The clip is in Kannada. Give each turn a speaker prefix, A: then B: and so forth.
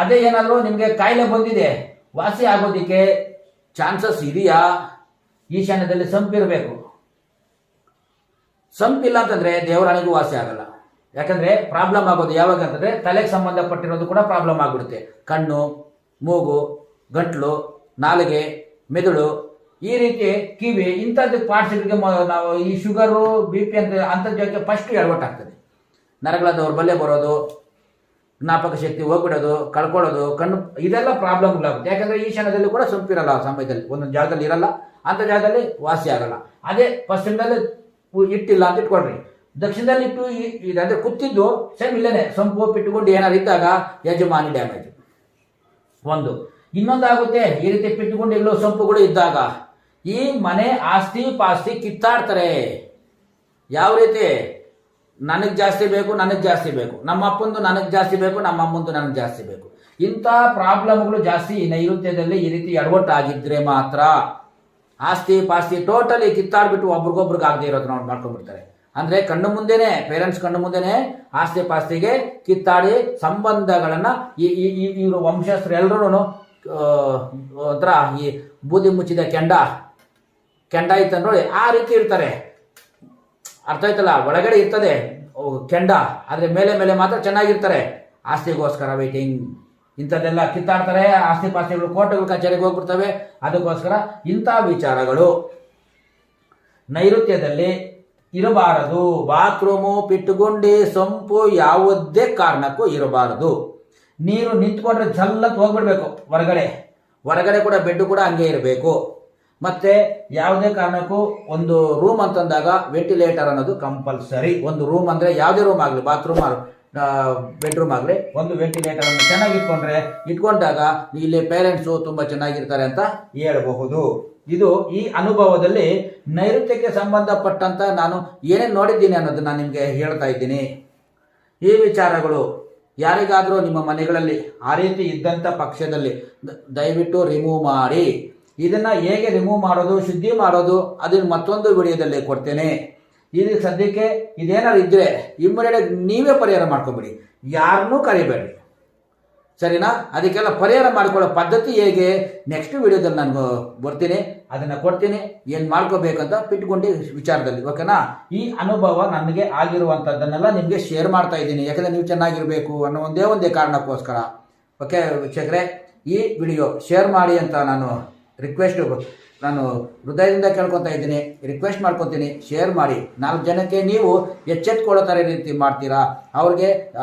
A: ಅದೇ ಏನಾದರೂ ನಿಮಗೆ ಕಾಯಿಲೆ ಬಂದಿದೆ, ವಾಸಿ ಆಗೋದಕ್ಕೆ ಚಾನ್ಸಸ್ ಇದೆಯಾ? ಈಶಾನ್ಯದಲ್ಲಿ ಸಂಪಿರಬೇಕು. ಸಂಪಿಲ್ಲ ಅಂತಂದ್ರೆ ದೇವರಾಣಿಗೂ ವಾಸಿ ಆಗಲ್ಲ. ಯಾಕಂದ್ರೆ ಪ್ರಾಬ್ಲಮ್ ಆಗೋದು ಯಾವಾಗ ಅಂತಂದ್ರೆ ತಲೆಗೆ ಸಂಬಂಧಪಟ್ಟಿರೋದು ಕೂಡ ಪ್ರಾಬ್ಲಮ್ ಆಗಿಬಿಡುತ್ತೆ. ಕಣ್ಣು, ಮೂಗು, ಗಂಟ್ಲು, ನಾಲಿಗೆ, ಮೆದುಳು, ಈ ರೀತಿ ಕಿವಿ, ಇಂಥದ್ದು ಪಾರ್ಟ್ಸ್ಗಳಿಗೆ ನಾವು ಈ ಶುಗರು, ಬಿ ಪಿ ಅಂತ ಅಂತರ್ಜಾಲಕ್ಕೆ ಫಸ್ಟ್ ಎಡವಟ್ಟಾಗ್ತದೆ ನರಗಳ ದೌರ್ಬಲ್ಯ ಬರೋದು ಜ್ಞಾಪಕ ಶಕ್ತಿ ಹೋಗ್ಬಿಡೋದು, ಕಳ್ಕೊಳ್ಳೋದು, ಕಣ್ಣು, ಇದೆಲ್ಲ ಪ್ರಾಬ್ಲಮ್ಗಳಾಗುತ್ತೆ ಯಾಕಂದ್ರೆ ಈ ಕ್ಷಣದಲ್ಲಿ ಕೂಡ ಸೊಂಪಿರಲ್ಲ ಆ ಸಮಯದಲ್ಲಿ. ಒಂದೊಂದು ಜಾಗದಲ್ಲಿ ಇರಲ್ಲ ಅಂಥ ಜಾಗದಲ್ಲಿ ವಾಸಿ ಆಗಲ್ಲ. ಅದೇ ಪಶ್ಚಿಮದಲ್ಲಿ ಇಟ್ಟಿಲ್ಲ ಅಂತ ಇಟ್ಕೊಳ್ರಿ. ದಕ್ಷಿಣದಲ್ಲಿ ಇಟ್ಟು ಇದಂದ್ರೆ ಕುತ್ತಿದ್ದು ಸೇಮ್ ಇಲ್ಲೇನೆ. ಸೊಂಪು ಪಿಟ್ಟುಕೊಂಡು ಏನಾದ್ರು ಇದ್ದಾಗ ಯಜಮಾನಿ ಡ್ಯಾಮೇಜ್ ಒಂದು. ಇನ್ನೊಂದಾಗುತ್ತೆ ಈ ರೀತಿ ಪಿಟ್ಟುಕೊಂಡು ಎಲ್ಲೋ ಸೊಂಪುಗಳು ಇದ್ದಾಗ ಈ ಮನೆ ಆಸ್ತಿ ಪಾಸ್ತಿ ಕಿತ್ತಾಡ್ತಾರೆ. ಯಾವ ರೀತಿ? ನನಗೆ ಜಾಸ್ತಿ ಬೇಕು, ನನಗೆ ಜಾಸ್ತಿ ಬೇಕು. ನಮ್ಮ ಅಪ್ಪಂದು ನನಗೆ ಜಾಸ್ತಿ ಬೇಕು ನಮ್ಮ ಅಮ್ಮಂದು ನನಗೆ ಜಾಸ್ತಿ ಬೇಕು. ಇಂಥ ಪ್ರಾಬ್ಲಮ್ಗಳು ಜಾಸ್ತಿ ಈ ನೈಋತ್ಯದಲ್ಲಿ ಈ ರೀತಿ ಎಡವಟ್ಟಾಗಿದ್ರೆ ಮಾತ್ರ ಆಸ್ತಿ ಪಾಸ್ತಿ ಟೋಟಲಿ ಕಿತ್ತಾಡ್ಬಿಟ್ಟು ಒಬ್ರಿಗೊಬ್ರಿಗೆ ಆಗದೆ ಇರೋದು ನಾವು ಮಾಡ್ಕೊಂಡ್ಬಿಡ್ತಾರೆ. ಅಂದರೆ ಕಣ್ಣು ಮುಂದೆನೆ, ಪೇರೆಂಟ್ಸ್ ಕಣ್ಣು ಮುಂದೆನೆ ಆಸ್ತಿ ಪಾಸ್ತಿಗೆ ಕಿತ್ತಾಡಿ ಸಂಬಂಧಗಳನ್ನು ಈ ಇವರು ವಂಶಸ್ಥರು ಎಲ್ಲರೂ ಒಂಥರ ಈ ಬೂದಿ ಮುಚ್ಚಿದ ಕೆಂಡ ಕೆಂಡ ನೋಡಿ ಆ ರೀತಿ ಇರ್ತಾರೆ. ಅರ್ಥ ಆಯ್ತಲ್ಲ ಒಳಗಡೆ ಇರ್ತದೆ. ಕೆಂಡ. ಆದರೆ ಮೇಲೆ ಮೇಲೆ ಮಾತ್ರ ಚೆನ್ನಾಗಿರ್ತಾರೆ. ಆಸ್ತಿಗೋಸ್ಕರ ವೈಟಿಂಗ್ ಇಂಥದ್ದೆಲ್ಲ ಕಿತ್ತಾಡ್ತಾರೆ. ಆಸ್ತಿ ಪಾಸ್ತಿಗಳು ಕೋರ್ಟ್ಗಳು ಕಚೇರಿಗೆ ಹೋಗ್ಬಿಡ್ತವೆ. ಅದಕ್ಕೋಸ್ಕರ ಇಂಥ ವಿಚಾರಗಳು. ನೈಋತ್ಯದಲ್ಲಿ ಇರಬಾರದು. ಬಾತ್ರೂಮು ಪಿಟ್ಟುಗುಂಡಿ ಸೊಂಪು ಯಾವುದೇ ಕಾರಣಕ್ಕೂ ಇರಬಾರದು. ನೀರು ನಿಂತ್ಕೊಂಡ್ರೆ ಜಲ್ಲಕ್ಕೆ ಹೋಗ್ಬಿಡ್ಬೇಕು ಹೊರಗಡೆ. ಹೊರಗಡೆ ಕೂಡ ಬೆಡ್ ಕೂಡ ಹಂಗೆ ಇರಬೇಕು. ಮತ್ತೆ ಯಾವುದೇ ಕಾರಣಕ್ಕೂ ಒಂದು ರೂಮ್ ಅಂತಂದಾಗ ವೆಂಟಿಲೇಟರ್ ಅನ್ನೋದು ಕಂಪಲ್ಸರಿ ಒಂದು ರೂಮ್ ಅಂದ್ರೆ ಯಾವುದೇ ರೂಮ್ ಆಗಲಿ ಬಾತ್ರೂಮ್ ಬೆಡ್ರೂಮ್ ಆಗಲಿ, ಒಂದು ವೆಂಟಿಲೇಟರ್ ಅನ್ನು ಚೆನ್ನಾಗಿ ಇಟ್ಕೊಂಡ್ರೆ, ಇಟ್ಕೊಂಡಾಗ ಇಲ್ಲಿ ಪೇರೆಂಟ್ಸು ತುಂಬ ಚೆನ್ನಾಗಿರ್ತಾರೆ ಅಂತ ಹೇಳಬಹುದು. ಇದು ಈ ಅನುಭವದಲ್ಲಿ ನೈಋತ್ಯಕ್ಕೆ ಸಂಬಂಧಪಟ್ಟಂತ ನಾನು ಏನೇನು ನೋಡಿದ್ದೀನಿ ಅನ್ನೋದನ್ನ ನಿಮಗೆ ಹೇಳ್ತಾ ಇದ್ದೀನಿ. ಈ ವಿಚಾರಗಳು, ಯಾರಿಗಾದರೂ ನಿಮ್ಮ ಮನೆಗಳಲ್ಲಿ ಆ ರೀತಿ ಇದ್ದಂಥ ಪಕ್ಷದಲ್ಲಿ ದಯವಿಟ್ಟು ರಿಮೂವ್ ಮಾಡಿ. ಇದನ್ನ ಹೇಗೆ ರಿಮೂವ್ ಮಾಡೋದು, ಶುದ್ಧಿ ಮಾಡೋದು, ಅದನ್ನ ಮತ್ತೊಂದು ವಿಡಿಯೋದಲ್ಲಿ ಕೊಡ್ತೇನೆ. ಇದಕ್ಕೆ ಸದ್ಯಕ್ಕೆ ಇದೇನಾದ್ರು ಇದ್ರೆ ಇಮ್ಮಿಡಿಯೇಟ್ ನೀವೇ ಪರಿಹಾರ ಮಾಡ್ಕೊಬಿಡಿ. ಯಾರನ್ನೂ ಕರಿಬೇಡಿ ಸರಿನಾ? ಅದಕ್ಕೆಲ್ಲ ಪರಿಹಾರ ಮಾಡ್ಕೊಳ್ಳೋ ಪದ್ಧತಿ ಹೇಗೆ? ನೆಕ್ಸ್ಟ್ ವಿಡಿಯೋದಲ್ಲಿ ನಾನು ಬರ್ತೀನಿ. ಅದನ್ನು ಕೊಡ್ತೀನಿ. ಏನು ಮಾಡ್ಕೋಬೇಕಂತ ಪಿಟ್ಕೊಂಡು ವಿಚಾರದಲ್ಲಿ, ಓಕೆನಾ? ಈ ಅನುಭವ ನನಗೆ ಆಗಿರುವಂಥದ್ದನ್ನೆಲ್ಲ ನಿಮಗೆ ಶೇರ್ ಮಾಡ್ತಾ ಇದ್ದೀನಿ. ಯಾಕಂದರೆ ನೀವು ಚೆನ್ನಾಗಿರಬೇಕು ಅನ್ನೋ ಒಂದೇ ಒಂದೇ ಕಾರಣಕ್ಕೋಸ್ಕರ. ಓಕೆ ವೀಕ್ಷಕರೇ, ಈ ವಿಡಿಯೋ ಶೇರ್ ಮಾಡಿ ಅಂತ ನಾನು ರಿಕ್ವೆಸ್ಟ್ ನಾನು ಹೃದಯದಿಂದ ಕೇಳ್ಕೊತಾ ಇದ್ದೀನಿ. ರಿಕ್ವೆಸ್ಟ್ ಮಾಡ್ಕೊತೀನಿ. ಶೇರ್ ಮಾಡಿ. ನಾಲ್ಕು ಜನಕ್ಕೆ ನೀವು ಎಚ್ಚೆತ್ಕೊಳ್ಳೋ ಥರ ರೀತಿ ಮಾಡ್ತೀರಾ? ಅವ್ರಿಗೆ